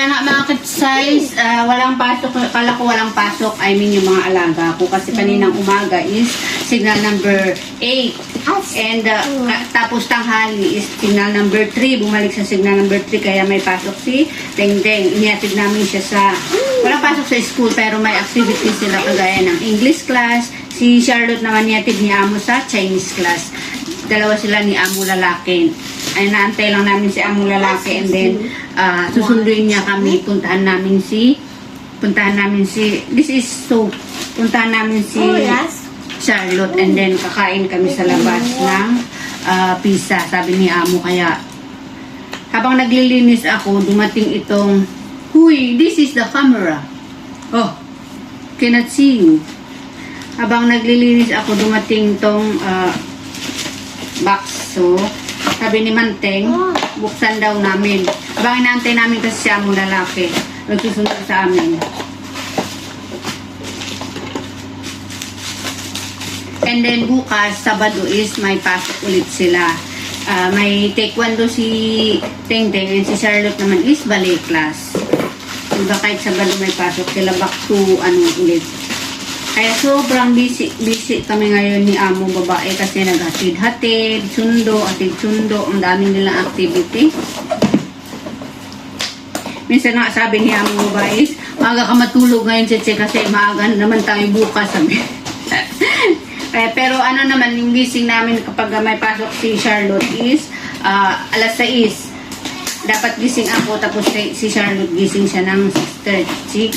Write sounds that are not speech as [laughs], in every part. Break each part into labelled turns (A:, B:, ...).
A: Kaya nga mga kids size, ah, walang pasok, kala ko walang pasok, I mean yung mga alaga ko. Kasi kaninang umaga is signal number 8. And ka- tapos tanghali is signal number 3. Bumalik sa signal number 3 kaya may pasok si Deng Deng. Iniatid namin siya sa, walang pasok sa school pero may activity sila kagaya ng English class. Si Charlotte naman niatid ni Amo sa Chinese class. Dalawa sila ni Amo lalaki. Ay naantay lang namin si Amo lalaki and then ah, susunduin niya kami. Puntahan namin si puntahan namin si this is so puntahan namin si
B: Oh.
A: Charlotte and then kakain kami sa labas ng ah, pizza. Sabi ni Amo kaya habang naglilinis ako dumating itong huy this is the camera. Oh cannot see you. Habang naglilinis ako dumating tong ah, box. So sabi ni Manteng buksan daw namin habang inaantay namin kasi siya mong lalaki nagsusunod sa amin And then bukas, Sabado is may pasok ulit sila. Ah, may taekwondo si Teng Teng and si Charlotte naman is ballet class. Diba kahit Sabado may pasok sila back to ano ulit. Kaya sobrang busy, busy kami ngayon ni Amo babae kasi naghatid-hatid, sundo, atid sundo, ang dami nilang activity. Minsan nga sabi ni Amo babae maaga ka matulog ngayon, Cheche, kasi maaga naman tayo bukas, sabi. [laughs] Eh, pero ano naman, yung gising namin kapag may pasok si Charlotte is ah, alas 6. Dapat gising ako, tapos si si Charlotte gising siya ng 6.30,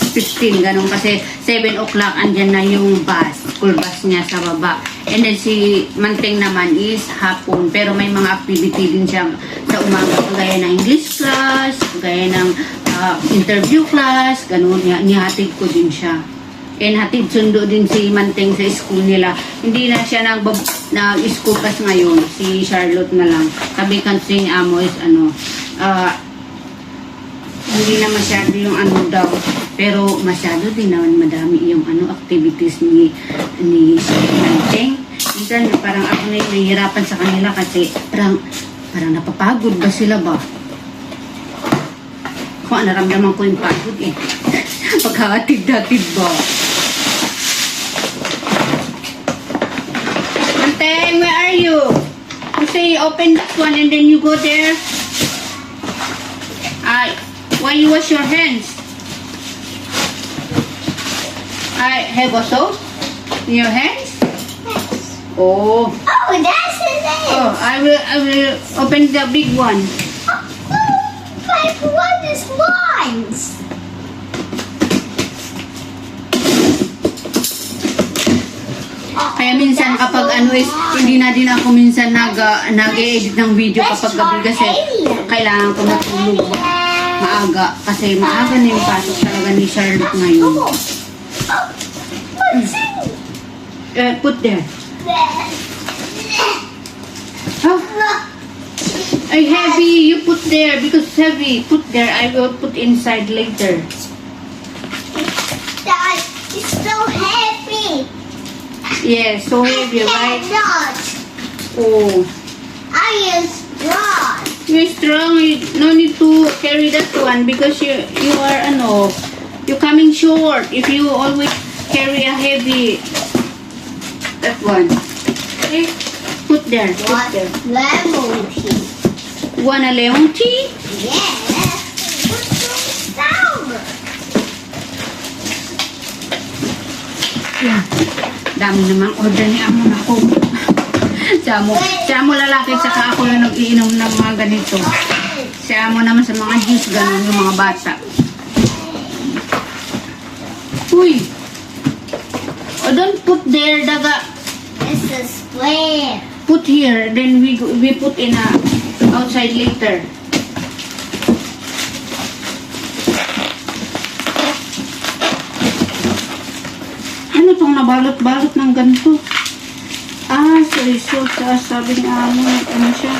A: 6.15, ganun. Kasi 7 o'clock, andyan na yung bus, school bus niya sa baba. And then si Manteng naman is hapon, pero may mga activity din siya sa umaga, kagaya ng English class, kagaya ng ah, interview class, ganun. Ni- Nihatid ko din siya. And hatid sundo din si Manteng sa school nila. Hindi na siya nag nag-school pass ngayon. Si Charlotte na lang. Sabi kasi ni Amo is ano, ah, hindi na masyado yung ano daw. Pero masyado din naman madami yung ano activities ni ni Manteng. Minsan parang ako na yung nahihirapan sa kanila kasi parang parang napapagod ba sila ba? Kung naramdaman ko yung pagod eh. [laughs] Pagkakatid-datid ba? Manteng, where are you? You say open this one and then you go there. I, why you wash your hands? I have a soap in your hands. Oh,
B: Oh, that's his name.
A: oh, I will, I will open the big one.
B: But what is mine?
A: Kaya minsan kapag ano is, hindi na din ako minsan nag, nag-edit ng video kapag gabi kasi kailangan ko matulog maaga. Kasi maaga na yung pasok talaga ni Charlotte ngayon.
B: In
A: Uh, put there. Oh, ay heavy. You put there because heavy. Put there. I will put inside later.
B: Dad, it's so heavy.
A: Yes, so heavy, right?
B: Not.
A: Oh.
B: I am strong.
A: You're strong. You no need to carry that one because you you are ano, you coming short if you always carry a heavy that one. Okay, put there. Put
B: What?
A: there.
B: Lemon tea.
A: Want a lemon tea?
B: Yeah. What's so sour?
A: Yeah. Dami namang order ni Amo na ako. Si Amo, si Amo lalaki tsaka ako yung nag-iinom ng mga ganito. Si Amo naman sa mga juice, ganun yung mga bata. Uy! Oh, don't put there, daga.
B: It's a square.
A: Put here, then we go- we put in a outside later. Ano tong nabalot-balot ng ganito? Ah, sorry, so, sa sabi ni Amo, ano siya?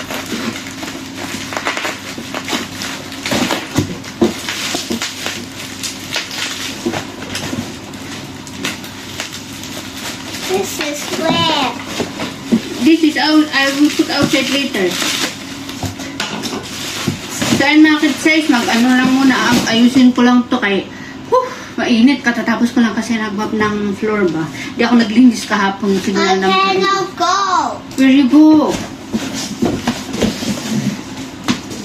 B: This is square.
A: This is out, I will put outside later. Saan market size, mag ano lang muna, ang- ayusin ko lang to kay, mainit. Katatapos ko lang kasi nagmap ng floor ba. Di ako naglinis kahapon. Signal ng
B: now go.
A: Where you go?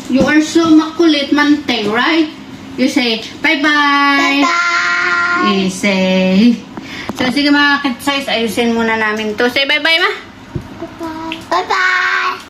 A: You are so makulit, manteng, right? You say, bye-bye.
B: Bye-bye.
A: You say, so sige mga kid size, ayusin muna namin to. Say bye-bye, ma.
B: Bye-bye.